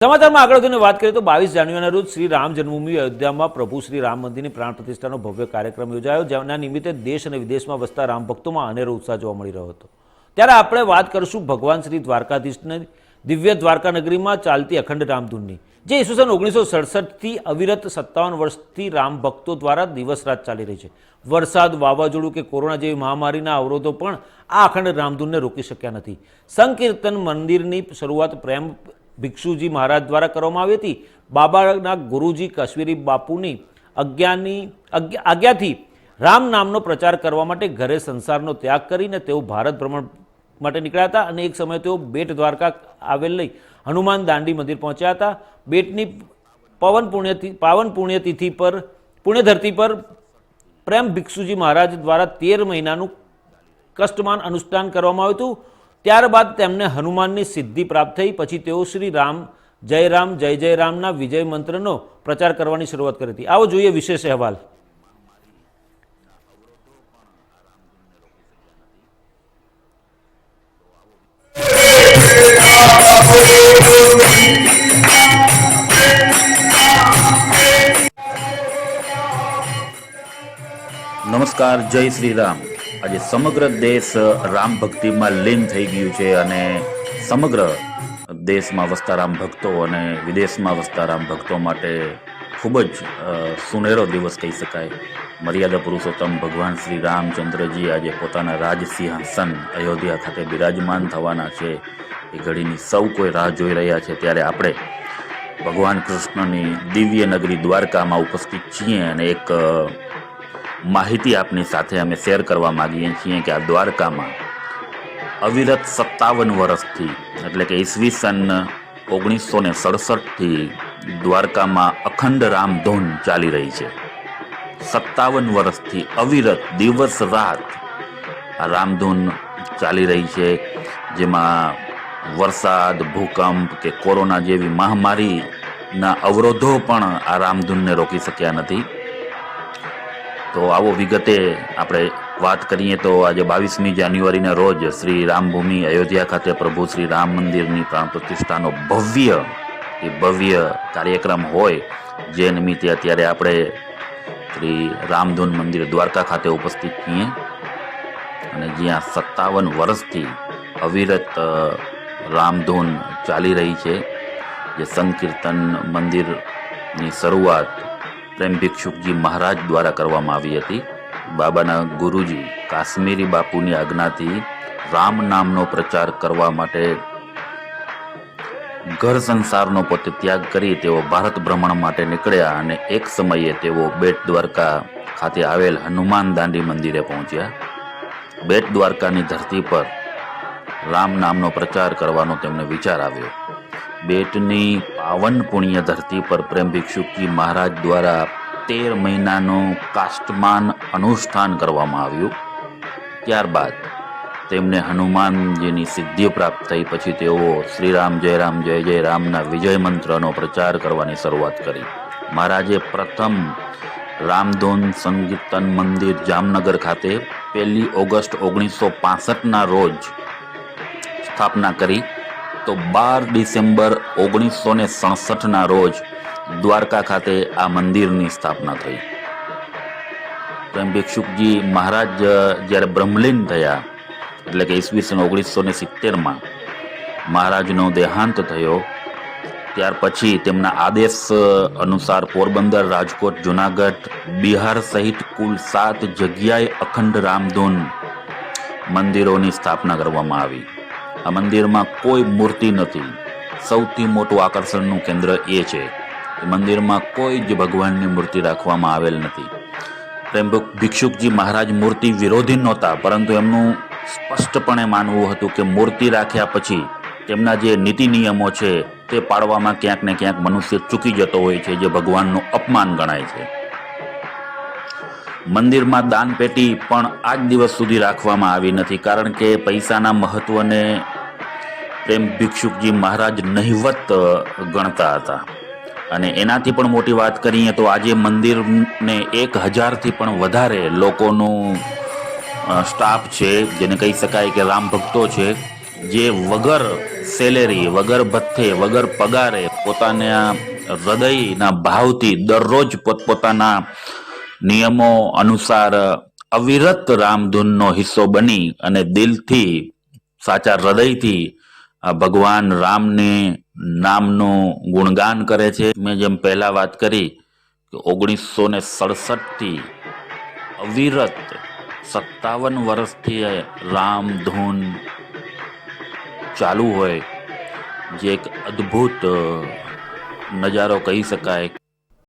સમાચારમાં આગળ વધીને વાત કરીએ તો બાવીસ જાન્યુઆરીના રોજ શ્રી રામ જન્મભૂમિ અયોધ્યામાં પ્રભુ શ્રી રામ મંદિરની પ્રાણ પ્રતિષ્ઠાનો ભવ્ય કાર્યક્રમ યોજાયો, જેના નિમિત્તે દેશ અને વિદેશમાં વસતા રામ ભક્તોમાં અનેરો ઉત્સાહ જોવા મળી રહ્યો હતો. ત્યારે આપણે વાત કરીશું ભગવાન શ્રી દ્વારકાધીશને દિવ્ય દ્વારકા નગરીમાં ચાલતી અખંડ રામધૂનની, જે ઈસવીસન ઓગણીસો સડસઠથી અવિરત સત્તાવન વર્ષથી રામ ભક્તો દ્વારા દિવસ રાત ચાલી રહી છે. વરસાદ, વાવાઝોડું કે કોરોના જેવી મહામારીના અવરોધો પણ આ અખંડ રામધૂનને રોકી શક્યા નથી. સંકીર્તન મંદિરની શરૂઆત પ્રેમ ભિક્ષુજી મહારાજ દ્વારા કરવામાં આવી હતી. બાબાના ગુરુજી કાશ્મીરી બાપુની અજ્ઞાની આજ્ઞાથી રામ નામનો પ્રચાર કરવા માટે ઘરે સંસારનો ત્યાગ કરીને તેઓ ભારત ભ્રમણ માટે નીકળ્યા હતા અને એક સમયે તેઓ બેટ દ્વારકા આવેલ લઈ હનુમાન દાંડી મંદિર પહોંચ્યા હતા. બેટની પવન પુણ્યતિ, પાવન પુણ્યતિથિ પર, પુણ્યધરતી પર પ્રેમ ભિક્ષુજી મહારાજ દ્વારા તેર મહિનાનું કષ્ટમાન અનુષ્ઠાન કરવામાં આવ્યું હતું. ત્યારબાદ તેમને હનુમાનની સિદ્ધિ પ્રાપ્ત થઈ. પછી તેઓ શ્રી રામ જય રામ જય જય રામના વિજય મંત્રનો પ્રચાર કરવાની શરૂઆત કરી હતી. આવો જોઈએ વિશેષ અહેવાલ. નમસ્કાર, જય શ્રી રામ આજે સમગ્ર દેશ રામ ભક્તિમાં લીન થઈ ગયું છે અને સમગ્ર દેશમાં વસતા રામ ભક્તો અને વિદેશમાં વસતા રામ ભક્તો માટે ખૂબ જ સુનેરો દિવસ કહી શકાય. મર્યાદા પુરુષોત્તમ ભગવાન શ્રી રામચંદ્રજી આજે પોતાના રાજ સિંહાસન અયોધ્યા ખાતે બિરાજમાન થવાના છે. એ ઘડીની સૌ કોઈ રાહ જોઈ રહ્યા છે. ત્યારે આપણે ભગવાન કૃષ્ણની દિવ્ય નગરી દ્વારકામાં ઉપસ્થિત છીએ અને એક માહિતી આપની સાથે અમે શેર કરવા માગીએ છીએ કે આ દ્વારકામાં અવિરત સત્તાવન વર્ષથી, એટલે કે ઈસવીસન ઓગણીસો ને સડસઠથી દ્વારકામાં અખંડ રામધૂન ચાલી રહી છે. સત્તાવન વર્ષથી અવિરત દિવસ રાત આ રામધૂન ચાલી રહી છે, જેમાં વરસાદ, ભૂકંપ કે કોરોના જેવી મહામારીના અવરોધો પણ આ રામધૂનને રોકી શક્યા નથી. તો આવો વિગતે આપણે વાત કરીએ તો આજે બાવીસમી જાન્યુઆરીના રોજ શ્રી રામભૂમિ અયોધ્યા ખાતે પ્રભુ શ્રી રામ મંદિરની પ્રાણ પ્રતિષ્ઠાનો ભવ્ય, એ ભવ્ય કાર્યક્રમ હોય, જે નિમિત્તે અત્યારે આપણે શ્રી રામધૂન મંદિર દ્વારકા ખાતે ઉપસ્થિત છીએ. અને જ્યાં સત્તાવન વર્ષથી અવિરત રામધૂન ચાલી રહી છે. જે સંકીર્તન મંદિરની શરૂઆત પ્રેમ ભિક્ષુકજી મહારાજ દ્વારા કરવામાં આવી હતી. બાબાના ગુરુજી કાશ્મીરી બાપુની આજ્ઞાથી રામ નામનો પ્રચાર કરવા માટે ઘર સંસારનો પોતે ત્યાગ કરી તેઓ ભારત ભ્રમણ માટે નીકળ્યા અને એક સમયે તેઓ બેટ દ્વારકા ખાતે આવેલ હનુમાન દાંડી મંદિરે પહોંચ્યા. બેટ દ્વારકાની ધરતી પર રામ નામનો પ્રચાર કરવાનો તેમને વિચાર આવ્યો. બેટની પાવન પુણ્ય ધરતી પર પ્રેમ ભિક્ષુકી મહારાજ દ્વારા તેર મહિનાનું કાષ્ટમાન અનુષ્ઠાન કરવામાં આવ્યું. ત્યારબાદ તેમને હનુમાનજીની સિદ્ધિ પ્રાપ્ત થઈ, પછી તેઓ શ્રીરામ જય રામ જય જય રામના વિજય મંત્રનો પ્રચાર કરવાની શરૂઆત કરી. મહારાજે પ્રથમ રામધૂન સંગીતન મંદિર જામનગર ખાતે પહેલી ઓગસ્ટ ઓગણીસો પાસઠના રોજ સ્થાપના કરી. તો બાર ડિસેમ્બર ઓગણીસો ને સડસઠના રોજ દ્વારકા ખાતે આ મંદિરની સ્થાપના થઈ. પ્રેમ ભિક્ષુકજી મહારાજ જ્યારે બ્રહ્મલીન થયા, એટલે કે ઈસવીસન ઓગણીસો ને સિત્તેરમાં મહારાજનો દેહાંત થયો, ત્યાર પછી તેમના આદેશ અનુસાર પોરબંદર, રાજકોટ, જુનાગઢ, બિહાર સહિત કુલ સાત જગ્યાએ અખંડ રામધૂન મંદિરોની સ્થાપના કરવામાં આવી. આ મંદિરમાં કોઈ મૂર્તિ નથી. સૌથી મોટું આકર્ષણનું કેન્દ્ર એ છે. કે મંદિરમાં કોઈ જ ભગવાનની મૂર્તિ રાખવામાં આવેલ નથી. પ્રેમ ભિક્ષુકજી મહારાજ મૂર્તિ વિરોધી નહોતા, પરંતુ એમનું સ્પષ્ટપણે માનવું હતું કે મૂર્તિ રાખ્યા પછી તેમના જે નીતિ નિયમો છે તે પાળવામાં ક્યાંક ને ક્યાંક મનુષ્ય ચૂકી જતો હોય છે, જે ભગવાનનું અપમાન ગણાય છે. મંદિરમાં દાન પેટી પણ આજ દિવસ સુધી રાખવામાં આવી નથી, કારણ કે પૈસાના મહત્વને પ્રેમ ભિક્ષુકજી મહારાજ નહિવત ગણતા હતા. અને એનાથી પણ મોટી વાત કરીએ તો આજે મંદિરને એક હજારથી પણ વધારે લોકોનું સ્ટાફ છે, જેને કહી શકાય કે રામ ભક્તો છે, જે વગર સેલેરી, વગર ભથ્થે, વગર પગારે પોતાના હૃદયના ભાવથી દરરોજ પોતપોતાના નિયમો અનુસાર અવિરત રામધૂનનો હિસ્સો બની અને દિલથી, સાચા હૃદયથી ભગવાન રામને નામનું ગુણગાન કરે છે. મેં જેમ પહેલાં વાત કરી કે ઓગણીસો ને સડસઠથી અવિરત સત્તાવન વર્ષથી રામ ધૂન ચાલુ હોય, જે એક અદ્ભુત નજારો કહી શકાય.